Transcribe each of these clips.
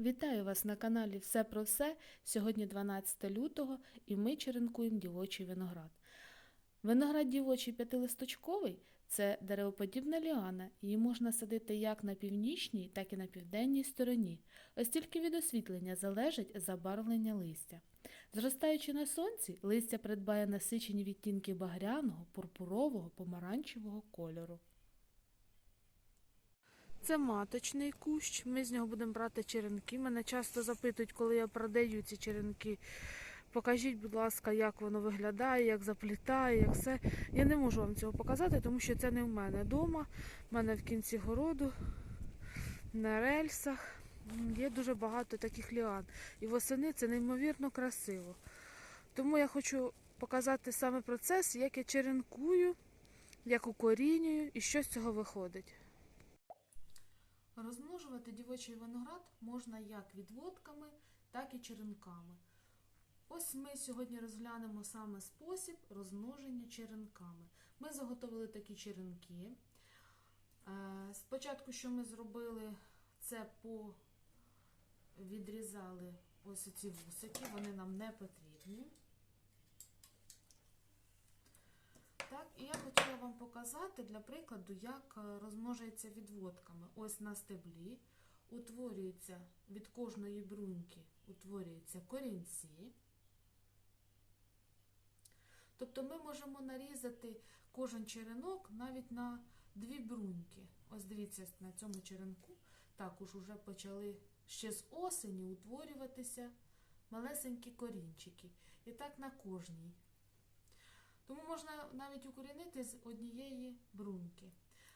Вітаю вас на каналі Все про все. Сьогодні 12 лютого і ми черенкуємо дівочий виноград. Виноград дівочий п'ятилисточковий це деревоподібна ліана. Її можна садити як на північній, так і на південній стороні. Ось тільки від освітлення залежить забарвлення листя. Зростаючи на сонці, листя придбає насичені відтінки багряного, пурпурового, помаранчевого кольору. Це маточний кущ. Ми з нього будемо брати черенки. Мене часто запитують, коли я продаю ці черенки. Покажіть, будь ласка, як воно виглядає, як заплітає, як все. Я не можу вам цього показати, тому що це не в мене вдома. У мене в кінці городу, на рельсах. Є дуже багато таких ліан. І восени це неймовірно красиво. Тому я хочу показати саме процес, як я черенкую, як укорінюю і що з цього виходить. Розмножувати дівочий виноград можна як відводками, так і черенками. Ось ми сьогодні розглянемо саме спосіб розмноження черенками. Ми заготовили такі черенки. Е, Спочатку, що ми зробили, це по відрізали ось ці вусики, вони нам не потрібні. Так, і я хотіла вам показати для прикладу, як е, розмножується відводками. Ось на стеблі утворюється від кожної бруньки утворюються корінці. Тобто ми можемо нарізати кожен черенок навіть на дві бруньки. Ось дивіться, на цьому черенку також вже почали ще з осені утворюватися малесенькі корінчики. І так на кожній. Тому можна навіть укорінити з однієї бруньки.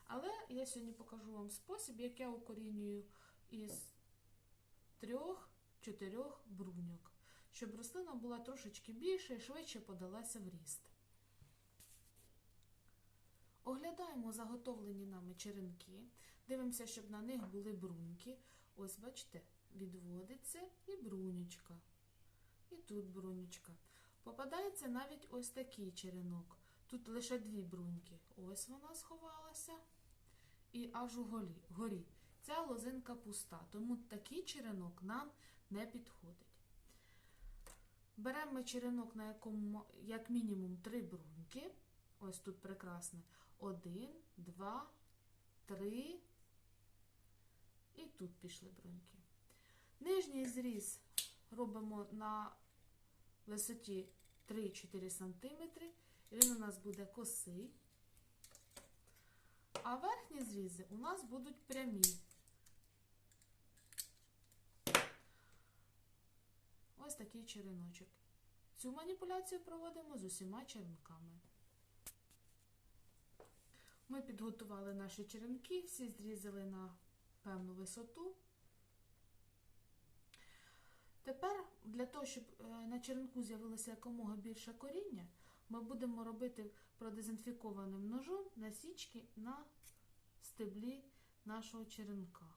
Але я сьогодні покажу вам спосіб, як я укорінюю із трьох-чотирьох бруньок, щоб рослина була трошечки більше і швидше подалася в ріст. Оглядаємо заготовлені нами черенки, дивимося, щоб на них були бруньки. Ось, бачите, відводиться і брунючка. І тут брунючка. Попадається навіть ось такий черенок. Тут лише дві бруньки. Ось вона сховалася. І аж у горі. горі. Ця лозинка пуста, тому такий черенок нам не підходить. Беремо ми черенок, на якому як мінімум три бруньки. Ось тут прекрасне. Один, два, три. І тут пішли бруньки. Нижній зріз робимо на висоті 3-4 см, і він у нас буде косий. А верхні зрізи у нас будуть прямі. Ось такий череночок. Цю маніпуляцію проводимо з усіма черенками. Ми підготували наші черенки, всі зрізали на певну висоту. Тепер для того, щоб на черенку з'явилося якомога більше коріння, ми будемо робити продезінфікованим ножом насічки на стеблі нашого черенка.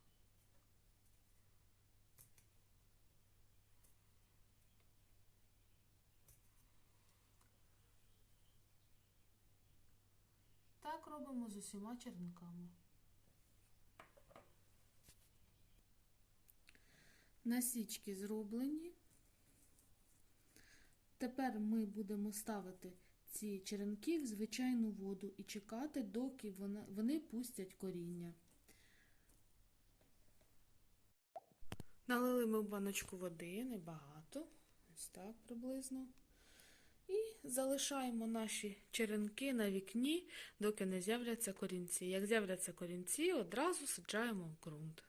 Так робимо з усіма черенками. Насічки зроблені. Тепер ми будемо ставити ці черенки в звичайну воду і чекати, доки вони, пустять коріння. Налили ми в баночку води, небагато, ось так приблизно. І залишаємо наші черенки на вікні, доки не з'являться корінці. Як з'являться корінці, одразу саджаємо в ґрунт.